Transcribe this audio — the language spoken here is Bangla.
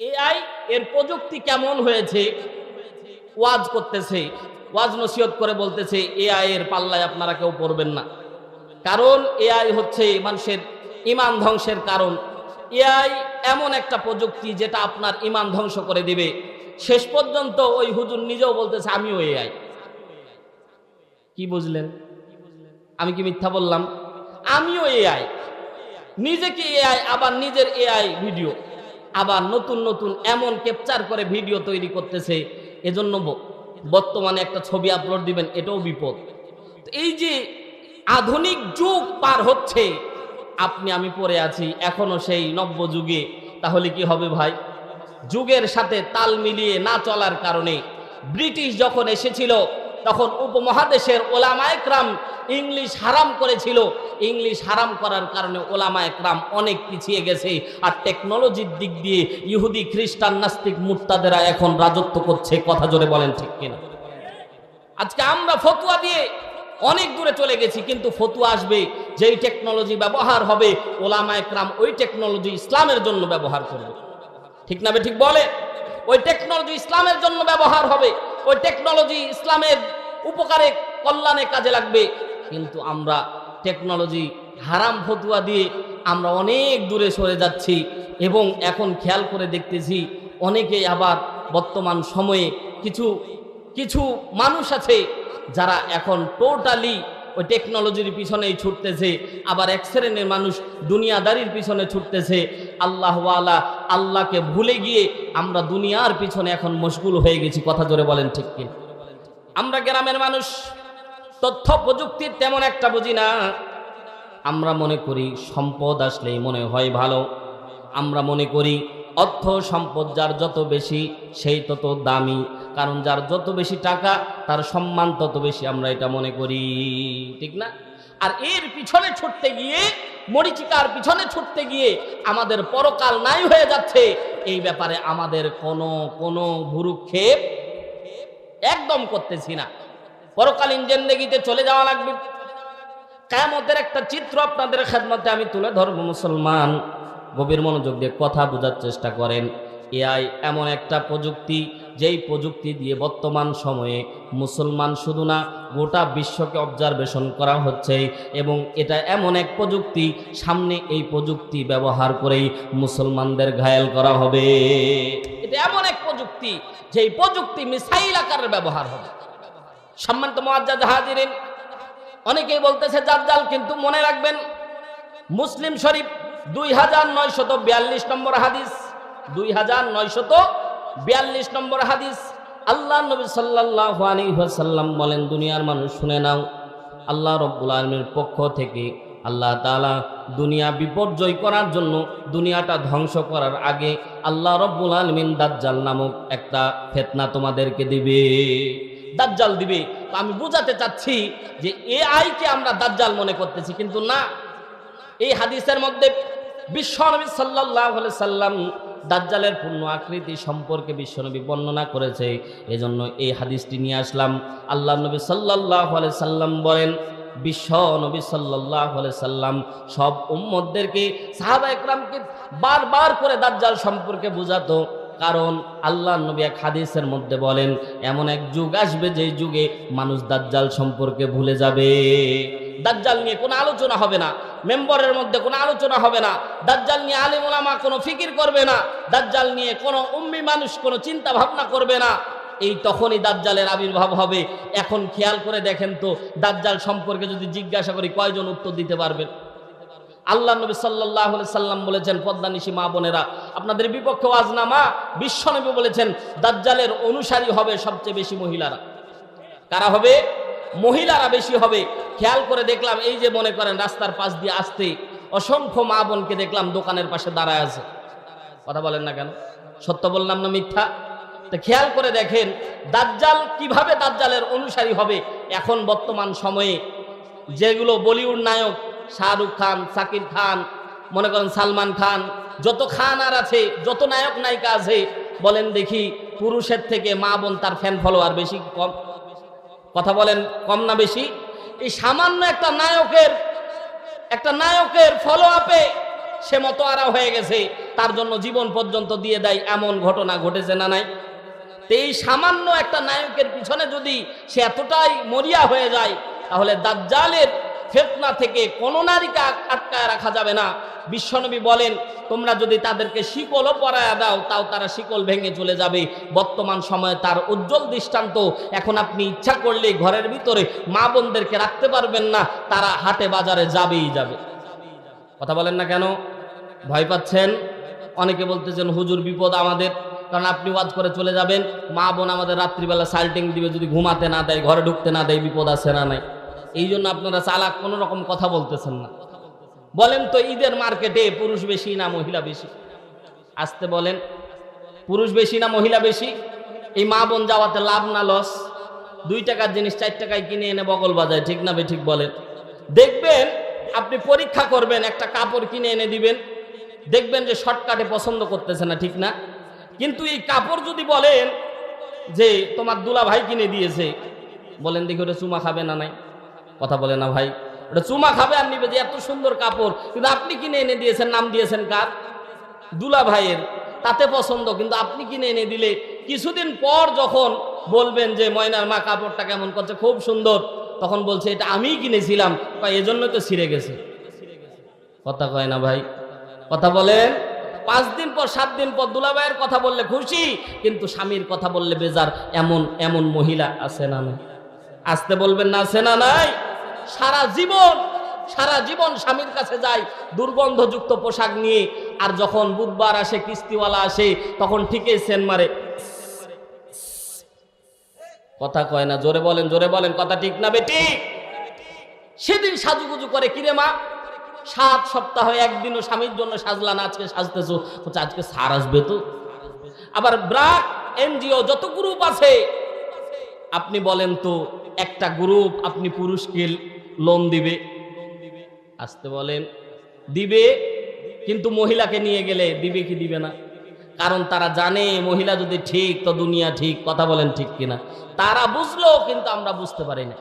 এআই এর প্রযুক্তি কেমন হয়েছে? ওয়াজ করতেছে। ওয়াজ নসিহত করে বলতেছে, এআই এর পাল্লায় আপনারা কেউ পড়বেন না। কারণ এআই হচ্ছে মানুষের ইমান ধ্বংসের কারণ। এআই এমন একটা প্রযুক্তি যেটা আপনার ইমান ধ্বংস করে দিবে। শেষ পর্যন্ত ওই হুজুর নিজেও বলতেছে, আমিও এআই। কি বুঝলেন? আমি কি মিথ্যা বললাম? আমিও এআই। নিজেকে এআই, আবার নিজের এআই ভিডিও। আবার নতুন নতুন এমন ক্যাপচার করে ভিডিও তৈরি করতেছে। এজন্য বর্তমানে একটা ছবি আপলোড দিবেন, এটাও বিপদ। এই যে আধুনিক যুগ পার হচ্ছে, আপনি, আমি পড়ে আছি, এখনও সেই নব্য যুগে। তাহলে কি হবে ভাই? যুগের সাথে তাল মিলিয়ে না চলার কারণে ব্রিটিশ যখন এসেছিল তখন উপমহাদেশের ওলামা একরাম ইংলিশ হারাম করেছিল। ইংলিশ হারাম করার কারণে ওলামা একরাম অনেক পিছিয়ে গেছে। আর টেকনোলজির দিক দিয়ে ইহুদি, খ্রিস্টান, নাস্তিক, মুর্তাদেরা এখন রাজত্ব করছে। কথা জোরে বলেন ঠিক কিনা? আজকে আমরা ফতুয়া দিয়ে অনেক দূরে চলে গেছি, কিন্তু ফতুয়া আসবে, যেই টেকনোলজি ব্যবহার হবে ওলামা একরাম ওই টেকনোলজি ইসলামের জন্য ব্যবহার করবে। ঠিক না ঠিক বলে? ওই টেকনোলজি ইসলামের জন্য ব্যবহার হবে। ওই টেকনোলজি ইসলামের উপকারে, কল্যাণে কাজে লাগবে। কিন্তু আমরা টেকনোলজি হারাম ফতুয়া দিয়ে আমরা অনেক দূরে সরে যাচ্ছি এবং এখন খেয়াল করে দেখতেছি অনেকে আবার বর্তমান সময়ে কিছু কিছু মানুষ আছে যারা এখন টোটালি ওই টেকনোলজির পিছনেই ছুটতেছে, আবার এক শ্রেণির মানুষ দুনিয়াদারির পিছনে ছুটতেছে। আল্লাহওয়ালা আল্লাহকে ভুলে গিয়ে আমরা দুনিয়ার পিছনে এখন মশগুল হয়ে গেছি, কথা জোরে বলেন ঠিক কি? আমরা গ্রামের মানুষ, তথ্য প্রযুক্তির তেমন একটা বুঝি না। আমরা মনে করি সম্পদ আসলেই মনে হয় ভালো। আমরা মনে করি অর্থ সম্পদ যার যত বেশি, সেই তত দামি। কারণ যার যত বেশি টাকা, তার সম্মান তত বেশি আমরা এটা মনে করি। ঠিক না? আর এর পিছনে ছুটতে গিয়ে, মরিচিকার পিছনে ছুটতে গিয়ে আমাদের পরকাল নাই হয়ে যাচ্ছে। এই ব্যাপারে আমাদের কোনো কোনো ভুরুক্ষেপ একদম করতেছি না। পরকালীন জেন্দেগিতে চলে যাওয়া লাগবে। কেমতের একটা চিত্র আপনাদের খেদমতে আমি তুলে ধরবো, মুসলমান। গভীর মনোযোগ দিয়ে কথা বোঝার চেষ্টা করেন। এআই এমন একটা প্রযুক্তি যেই প্রযুক্তি দিয়ে বর্তমান সময়ে মুসলমান শুধু না গোটা বিশ্বকে অবজারভেশন করা হচ্ছে এবং এটা এমন এক প্রযুক্তি, সামনে এই প্রযুক্তি ব্যবহার করেই মুসলমানদের ঘায়েল করা হবে। এটা এমন এক প্রযুক্তি, যেই প্রযুক্তি মিসাইল আকারের ব্যবহার হবে। সম্মানিত মোয়াজ্জাদ হাজিরিন, অনেকেই বলতেছে জাজ্জাল, কিন্তু মনে রাখবেন, মুসলিম শরীফ দুই হাজার নয়শত বিয়াল্লিশ নম্বর হাদিস, দুই হাজার নয়শত বিয়াল্লিশ নম্বর হাদিস। আল্লাহ নবী সাল্লাহ আলিহাসাল্লাম বলেন, দুনিয়ার মানুষ শুনে নাও, আল্লাহ রব্বুল আলমের পক্ষ থেকে আল্লাহ তালা দুনিয়া বিপর্যয় করার জন্য দুনিয়াটা ধ্বংস করার আগে আল্লাহ রব্বুল আলমিন দাজ্জাল নামক একটা ফেতনা তোমাদেরকে দিবে। দাজ্জাল দিবে। তো আমি বুঝাতে চাচ্ছি যে এ আইকে আমরা দাজ্জাল মনে করতেছি, কিন্তু না। এই হাদিসের মধ্যে বিশ্বনবী সাল্লাহ সাল্লাম দাজ্জালের পূর্ণ আকৃতি সম্পর্কে বিশ্বনবী বর্ণনা করেছে। এজন্য এই হাদিসটি নিয়ে আসলাম। আল্লাহ নবী সাল্লাহ সাল্লাম বলেন বিশ্ব নবী সাল্লাহ সাল্লাম সব উম্মদদেরকে সাহাবা একরামকে বারবার করে দাজ্জাল সম্পর্কে বুঝাতো। কারণ আল্লাহ নবী এক হাদিসের মধ্যে বলেন, এমন এক যুগ আসবে যে যুগে মানুষ দাজ্জাল সম্পর্কে ভুলে যাবে। দাজ্জাল নিয়ে কোনো আলোচনা হবে না, মেম্বরের মধ্যে কোনো আলোচনা হবে না, দাজ্জাল নিয়ে আলিম ওলামা কোনো ফিকির করবে না, দাজ্জাল নিয়ে কোনো উম্মি মানুষ কোনো চিন্তা ভাবনা করবে না। এই তখনই দাজ্জালের আবির্ভাব হবে। এখন খেয়াল করে দেখেন তো, দাজ্জাল সম্পর্কে যদি জিজ্ঞাসা করি কয়জন উত্তর দিতে পারবেন? আল্লাহ নবী সাল্লাহ সাল্লাম বলেছেন পদ্মানিশী মা বোনেরা, আপনাদের বিপক্ষে আজ না মা বিশ্বনবী বলেছেন, দাজ্জালের অনুসারী হবে সবচেয়ে বেশি মহিলারা। কারা হবে? মহিলারা বেশি হবে। খেয়াল করে দেখলাম, এই যে মনে করেন রাস্তার পাশ দিয়ে আসতে অসংখ্য মা বোনকে দেখলাম দোকানের পাশে দাঁড়ায় আছে। কথা বলেন না কেন? সত্য বললাম না মিথ্যা? তো খেয়াল করে দেখেন, দাজ্জাল কীভাবে দাজ্জালের অনুসারী হবে? এখন বর্তমান সময়ে যেগুলো বলিউড নায়ক, শাহরুখ খান, সাকিব খান, মনে করেন সালমান খান, যত খান আর আছে, যত নায়ক নায়িকা আছে, বলেন দেখি পুরুষের থেকে মা বোন তার ফ্যান ফলোয়ার বেশি কম। কথা বলেন কম না বেশি। এই সামান্য একটা নায়কের একটা নায়কের ফলো আপে সে মতোয়ারা হয়ে গেছে। তার জন্য জীবন পর্যন্ত দিয়ে দেয় এমন ঘটনা ঘটেছে না নাই। এই সামান্য একটা নায়কের পিছনে যদি সে এতটাই মরিয়া হয়ে যায়, তাহলে দাজ্জালের ফেতনা থেকে কোনো নারীকে আটকায় রাখা যাবে না। বিশ্বনবী বলেন, তোমরা যদি তাদেরকে শিকলও পরায়া দাও, তাও তারা শিকল ভেঙে চলে যাবে। বর্তমান সময়ে তার উজ্জ্বল দৃষ্টান্ত। এখন আপনি ইচ্ছা করলে ঘরের ভিতরে মা বোনদেরকে রাখতে পারবেন না, তারা হাটে বাজারে যাবেই যাবে। কথা বলেন না কেন? ভয় পাচ্ছেন? অনেকে বলতেছেন, হুজুর, বিপদ আমাদের। কারণ আপনি ওয়াজ করে চলে যাবেন। মা বোন আমাদের রাত্রিবেলা সাল্টিং দিবে, যদি ঘুমাতে না দেয়, ঘরে ঢুকতে না দেয়, বিপদ আছে না নাই? এই জন্য আপনারা চালাক, কোনো রকম কথা বলতেছেন না। বলেন তো ঈদের মার্কেটে পুরুষ বেশি না মহিলা বেশি? আসতে বলেন। পুরুষ বেশি না মহিলা বেশি? এই মা বোন যাওয়াতে লাভ না লস? দুই টাকার জিনিস চার টাকায় কিনে এনে বগল বাজায়, ঠিক না ঠিক বলেন। দেখবেন আপনি পরীক্ষা করবেন, একটা কাপড় কিনে এনে দিবেন। দেখবেন যে শর্টকাটে পছন্দ করতেছে না, ঠিক না? কিন্তু এই কাপড় যদি বলেন যে তোমার দুলা ভাই কিনে দিয়েছে, বলেন দেখি ওটা চুমা খাবে না নাই? কথা বলে না ভাই। ওটা চুমা খাবে আর নিবে যে এত সুন্দর কাপড়। কিন্তু আপনি কিনে এনে দিয়েছেন, নাম দিয়েছেন কার? দুলা ভাইয়ের। তাতে পছন্দ, কিন্তু আপনি কিনে এনে দিলে কিছুদিন পর যখন বলবেন যে, ময়নার মা কাপড়টা কেমন করছে? খুব সুন্দর। তখন বলছে, এটা আমিই কিনেছিলাম। এজন্য তো ছিঁড়ে গেছে। কথা কয় না ভাই। কথা বলেন পাঁচ দিন পর, সাত দিন পর দুলাভাইয়ের কথা বললে খুশি, কিন্তু স্বামীর কথা বললে বেজার। এমন এমন মহিলা আছে না নাই? আসতে বলবেন না, আছে না নাই? সারা জীবন সারা জীবন স্বামীর কাছে যায় দুর্গন্ধযুক্ত পোশাক নিয়ে, আর যখন বুধবার আসে, কিস্তিওয়ালা আসে, তখন ঠিকই সেন মারে, কথা কয় না, জোরে বলেন জোরে বলেন, কথা ঠিক না বেটি? সেদিন সাজুগুজু করে কিরে মা? সাত সপ্তাহ একদিনও স্বামীর জন্য সাজলা না আজকে সাজতেছো। হচ্ছে আজকে সার আসবে তো। আবার ব্রাক এনজিও যত গ্রুপ আছে, আপনি বলেন তো একটা গ্রুপ আপনি পুরুষকে লোন দিবে। আসতে বলেন, দিবে, কিন্তু মহিলাকে নিয়ে গেলে দিবে কি দিবে না? কারণ তারা জানে মহিলা যদি ঠিক, তো দুনিয়া ঠিক, কথা বলেন ঠিক কিনা? তারা বুঝলো, কিন্তু আমরা বুঝতে পারি না।